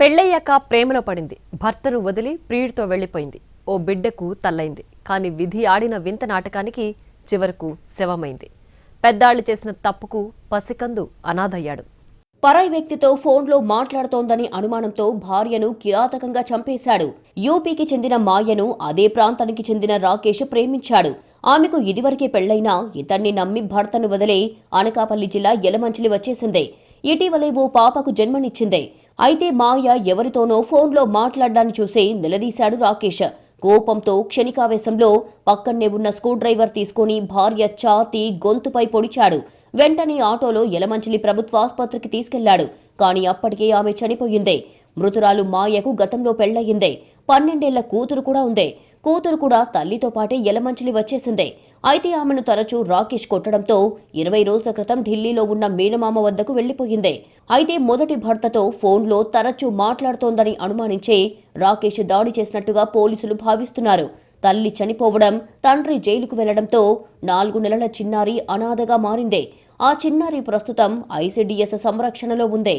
పెళ్ళయ్యాక ప్రేమలో పడింది. భర్తను వదిలి ప్రియుడితో వెళ్ళిపోయింది. ఓ బిడ్డకు తల్లైంది. కానీ విధి ఆడిన వింత నాటకానికి చివరకు శవమైంది. పెద్దాళ్ళు చేసిన తప్పుకు పసికందు అనాథయ్యాడు. పరాయి వ్యక్తితో ఫోన్లో మాట్లాడుతోందని అనుమానంతో భార్యను కిరాతకంగా చంపేశాడు. యూపీకి చెందిన మాయను అదే ప్రాంతానికి చెందిన రాకేష్ ప్రేమించాడు. ఆమెకు ఇదివరకే పెళ్ళైనా ఇతన్ని నమ్మి భర్తను వదిలే అనకాపల్లి జిల్లా ఎలమంచిలి వచ్చేసింది. ఇటీవలే ఓ పాపకు జన్మనిచ్చింది. అయితే మాయ ఎవరితోనో ఫోన్లో మాట్లాడడాన్ని చూసి నిలదీశాడు రాకేష్. కోపంతో క్షణికావేశంలో పక్కన్నే ఉన్న స్క్రూ డ్రైవర్ తీసుకుని భార్య ఛాతీ గొంతుపై పొడిచాడు. వెంటనే ఆటోలో యలమంచిలి ప్రభుత్వ ఆసుపత్రికి తీసుకెళ్ళాడు. కానీ అప్పటికే ఆమె చనిపోయింది. మృతురాలు మాయకు గతంలో పెళ్ళయిందే పన్నెండేళ్ళ కూతురు కూడా ఉంది. కూతురు కూడా తల్లితో పాటే యలమంచిలి వచ్చేసింది. అయితే ఆమెను తరచూ రాకేష్ కొట్టడంతో ఇరవై రోజుల క్రితం ఢిల్లీలో ఉన్న మేనమామ వద్దకు వెళ్ళిపోయింది అయితే మొదటి భర్తతో ఫోన్లో తరచూ మాట్లాడుతోందని అనుమానించే రాకేష్ దాడి చేసినట్టుగా పోలీసులు భావిస్తున్నారు. తల్లి చనిపోవడం తండ్రి జైలుకు వెళ్ళడంతో నాలుగు నెలల చిన్నారి అనాథగా మారింది. ఆ చిన్నారి ప్రస్తుతం ఐసీడీఎస్ సంరక్షణలో ఉంది.